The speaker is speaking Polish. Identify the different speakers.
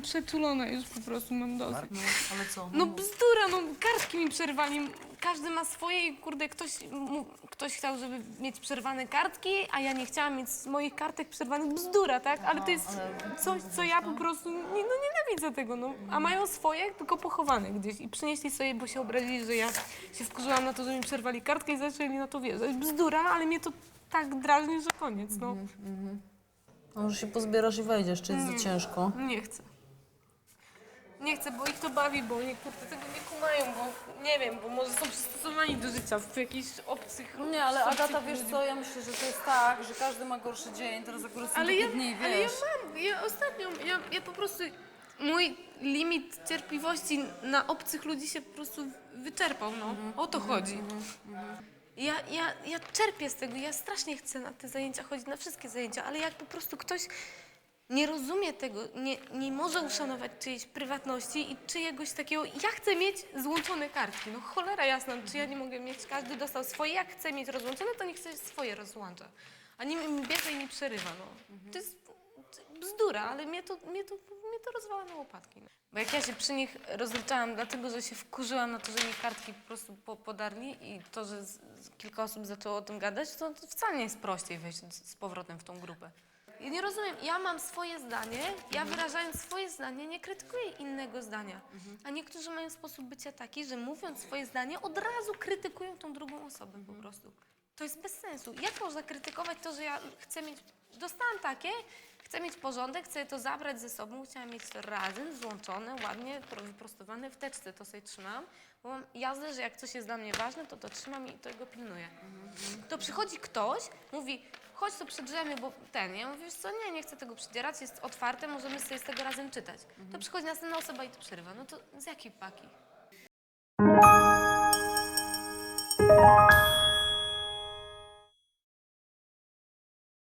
Speaker 1: jestem przetulona już po prostu, mam dosyć.
Speaker 2: No, ale co?
Speaker 1: No bzdura, no kartki mi przerwali. Każdy ma swoje i kurde, ktoś, mu, ktoś chciał, żeby mieć przerwane kartki, a ja nie chciałam mieć moich kartek przerwanych. Bzdura, tak? Ale to jest coś, co ja po prostu, nie, no nienawidzę tego, no. A mają swoje, tylko pochowane gdzieś i przynieśli sobie, bo się obrazili, że ja się wkurzyłam na to, że mi przerwali kartkę i zaczęli na to wierzyć. Bzdura, ale mnie to tak drażni, że koniec, no.
Speaker 2: A może się pozbierasz i wejdziesz, czy jest za ciężko?
Speaker 1: Nie chcę. Nie chcę, bo ich to bawi, bo oni kurde tego nie kumają, bo nie wiem, bo może są przystosowani do życia w jakichś obcych...
Speaker 2: Nie, ale
Speaker 1: obcych
Speaker 2: Agata, wiesz
Speaker 1: ludzi.
Speaker 2: co, ja myślę, że to jest tak, że każdy ma gorszy dzień, teraz akurat są
Speaker 1: Ale
Speaker 2: takie
Speaker 1: ja,
Speaker 2: dni,
Speaker 1: ale ja
Speaker 2: wiesz.
Speaker 1: mam, ja ostatnio, ja, ja po prostu, mój limit cierpliwości na obcych ludzi się po prostu wyczerpał, no. O to chodzi. Ja, ja, ja czerpię z tego, ja strasznie chcę na te zajęcia chodzić, na wszystkie zajęcia, ale jak po prostu ktoś nie rozumie tego, nie, nie może uszanować czyjejś prywatności i czyjegoś takiego, ja chcę mieć złączone kartki, no cholera jasna, czy ja nie mogę mieć, każdy dostał swoje, jak chcę mieć rozłączone, to niech sobie swoje rozłącza, a nie bierze i mi przerywa, no. To jest bzdura, ale mnie to, mnie to, mnie to rozwala na łopatki. No. Bo jak ja się przy nich rozliczałam, dlatego że się wkurzyłam na to, że mi kartki po prostu po, podarli i to, że z, z kilka osób zaczęło o tym gadać, to, to wcale nie jest prościej wejść z, z powrotem w tą grupę. Ja nie rozumiem, ja mam swoje zdanie, ja wyrażając swoje zdanie nie krytykuję innego zdania. A niektórzy mają sposób bycia taki, że mówiąc swoje zdanie od razu krytykują tą drugą osobę po prostu. To jest bez sensu. Jak można krytykować to, że ja chcę mieć, dostałam takie, chcę mieć porządek, chcę to zabrać ze sobą, chciałam mieć to razem, złączone, ładnie, pro- wyprostowane, w teczce to sobie trzymam, bo mam jazdę, że jak coś jest dla mnie ważne, to to trzymam i tego pilnuję. To przychodzi ktoś, mówi, chodź to przedrzemy, bo ten. Ja mówię, wiesz co, nie, nie chcę tego przydzierać, jest otwarte, możemy sobie z tego razem czytać. To mhm. przychodzi następna osoba i to przerywa. No to z jakiej paki?